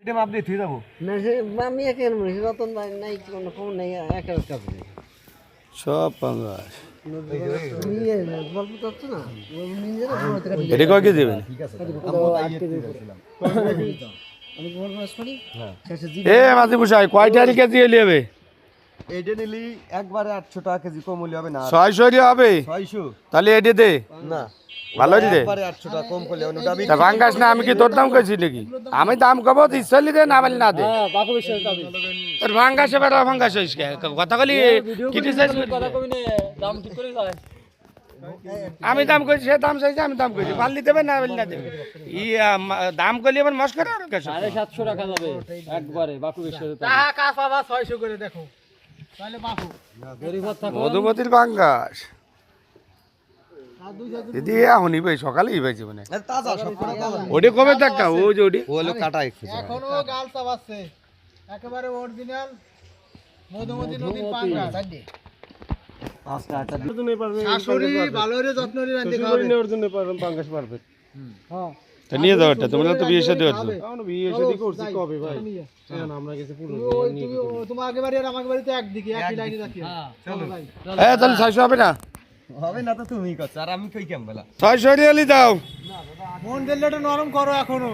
এটা মাপ দিয়ে থুই যাব। না সে আমি একের মনে রতন ভাই নাই কোনো কম নাই একের কাছে সব পাঙ্গাস নিয়ে গল্প করছ না ও নিজে না ঘুমাতে কাটি এটা কয় কেজি দেবেন? এ মাঝি কয়টা এলি হবে এইটা নিলি একবারে আটশো টাকা কেজি কম হলে হবে না। ছয়শো হবে? ছয়শো। তাহলে এটি দে। না। ভালো করলে ভাঙ্গাস না আমি কি তোর দাম কইছি নাকি? আমি দাম কব ইচ্ছালি দে না বলি না দে। বাকু বিশ্বাস দাবি। তোর ভাঙ্গাসে বেটা ভাঙ্গাস হইস কথা কলি ক্রিটিসাইজ আমি দাম কইছি সে দাম চাইছে আমি দাম কইছি। দেবে না বলি না দেবে। ই দাম কইলি এবার মস্করা সাড়ে সাতশো টাকা যাবে একবারে বাকু বিশ্বাস মধুমতির ভাঙ্গাস। দিদি এখনই ভাই সকালেই পাইছি মানে তাজা ওটি কবে দেখা ও যে ওটি ও কাটা এখনও গাল চাবাচ্ছে। একেবারে অরিজিনাল মধুমতি নদীর পাঙ্গা শাশুড়ি ভালো করে যত্ন করে রাখতে হবে হ্যাঁ। নিয়ে যাও এটা তোমরা তো বিয়ে তোমার আগে বাড়ি আর আমার একদিকে একই লাইনে রাখি চলো তাহলে ছয়শো হবে না? হবে না তো তুমি করছ আর আমি কই কেম বলা? ছয়শো রিয়ালি দাও। মন দিলে একটু নরম করো এখনও।